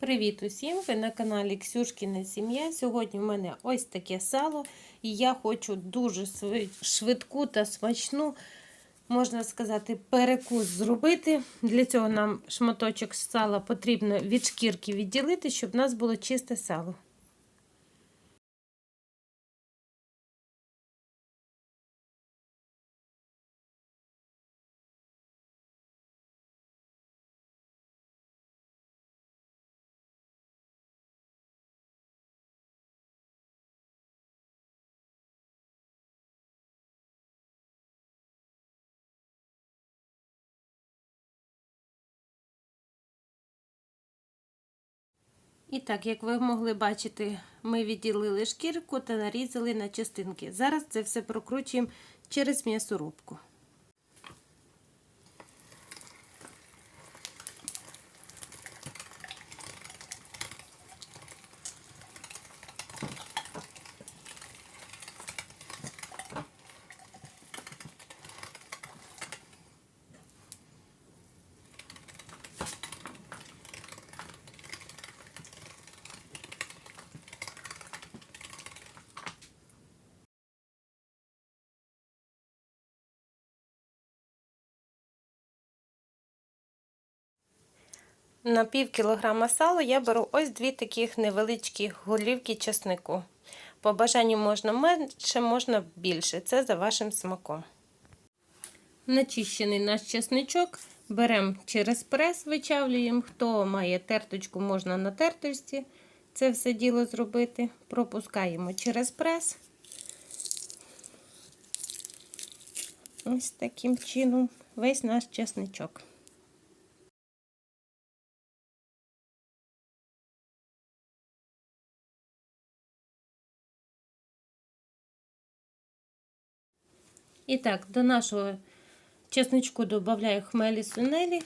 Привіт усім! Ви на каналі Ксюшкіна Сім'я. Сьогодні в мене ось таке сало, і я хочу дуже швидку та смачну, можна сказати, перекус зробити. Для цього нам шматочок сала потрібно від шкірки відділити, щоб в нас було чисте сало. І так, як ви могли бачити, ми відділили шкірку та нарізали на частинки. Зараз це все прокручуємо через м'ясорубку. На пів кілограма сала я беру ось дві таких невеличкі голівки чеснику. По бажанню можна менше, можна більше. Це за вашим смаком. Начищений наш чесничок беремо через прес, вичавлюємо. Хто має терточку, можна на терточці це все діло зробити. Пропускаємо через прес. Ось таким чином весь наш чесничок. І так, до нашого чесничку додаю хмелі сунелі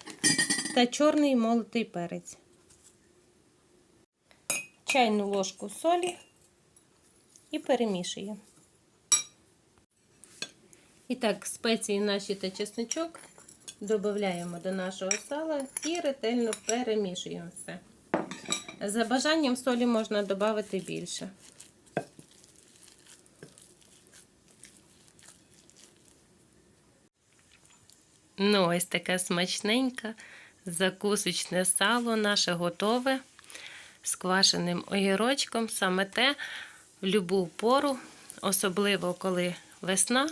та чорний молотий перець. Чайну ложку солі і перемішуємо. І так, спеції наші та чесничок додаємо до нашого сала і ретельно перемішуємо все. За бажанням солі можна додати більше. Ну, ось таке смачненьке, закусочне сало наше готове з квашеним огірочком. Саме те в будь-яку пору, особливо коли весна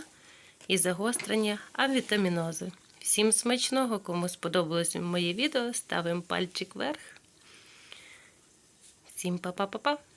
і загострення авітамінози. Всім смачного, кому сподобалось моє відео, ставимо пальчик вверх. Всім па-па-па-па!